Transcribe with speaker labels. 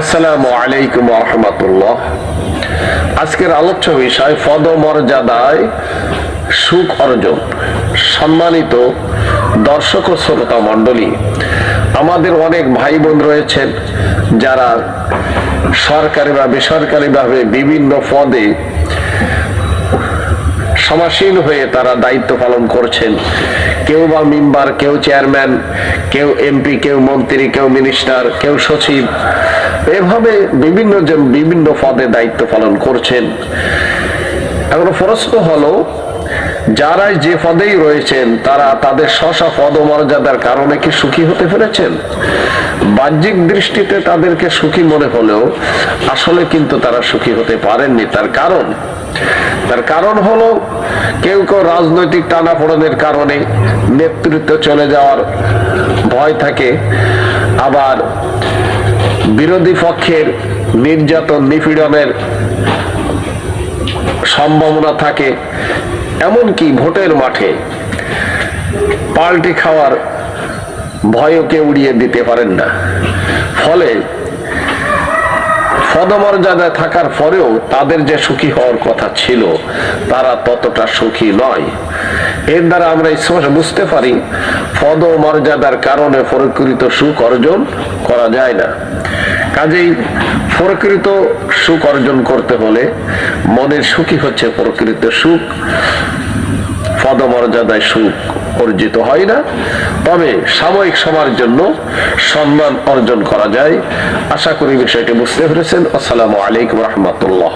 Speaker 1: আসসালামু আলাইকুম রহমতুল্লাহ। আজকের আলোচ্য বিষয় পদ মর্যাদায় সুখ অর্জন। সম্মানিত দর্শক ও শ্রোতা মণ্ডলী, আমাদের অনেক ভাই বোন রয়েছেন যারা সরকারি বা বেসরকারিভাবে বিভিন্ন পদে সমাসীন হয়ে তারা দায়িত্ব পালন করছেন। কেউ বা মেম্বার, কেউ চেয়ারম্যান, কেউ এমপি, কেউ মন্ত্রী, কেউ মিনিস্টার, কেউ সচিব, এভাবে বিভিন্ন জন বিভিন্ন পদে দায়িত্ব পালন করছেন। এখন প্রশ্ন হলো যারাই যে পদেই রয়েছেন, তারা তাদের স্বশা পদমর্যাদার কারণে কি সুখী হতে পেরেছেন? বাহ্যিক দৃষ্টিতে তাদেরকে সুখী মনে হলেও, আসলে কিন্তু তারা সুখী হতে পারেননি। তার কারণ তার কারণ হলো কেউ কেউ রাজনৈতিক টানাপোড়েনের কারণে নেতৃত্ব চলে যাওয়ার ভয় থাকে। আবার বিরোধী পক্ষের নির্যাতন, নিপীড়নের সম্ভাবনা থাকে, এমনকি ভোটের মাঠে পাল্টি খাওয়ার ভয়কে উড়িয়ে দিতে পারেন না। ফলে পদমর্যাদায় থাকার পরেও তাদের যে সুখী হওয়ার কথা ছিল, তারা ততটা সুখী নয়। এর দ্বারা আমরা স্পষ্ট বুঝতে পারি পদ মর্যাদার কারণে প্রকৃত সুখ অর্জন করা যায় না। কাজেই প্রকৃত সুখ অর্জন করতে হলে মনের সুখী হচ্ছে প্রকৃত সুখ পদমর্যাদায় সুখ। অর্জিত হয় না। তবে সাময়িক সময়ের জন্য সম্মান অর্জন করা যায়। আশা করি বিষয়টি বুঝতে পেরেছেন। আসসালামু আলাইকুম রহমতুল্লাহ।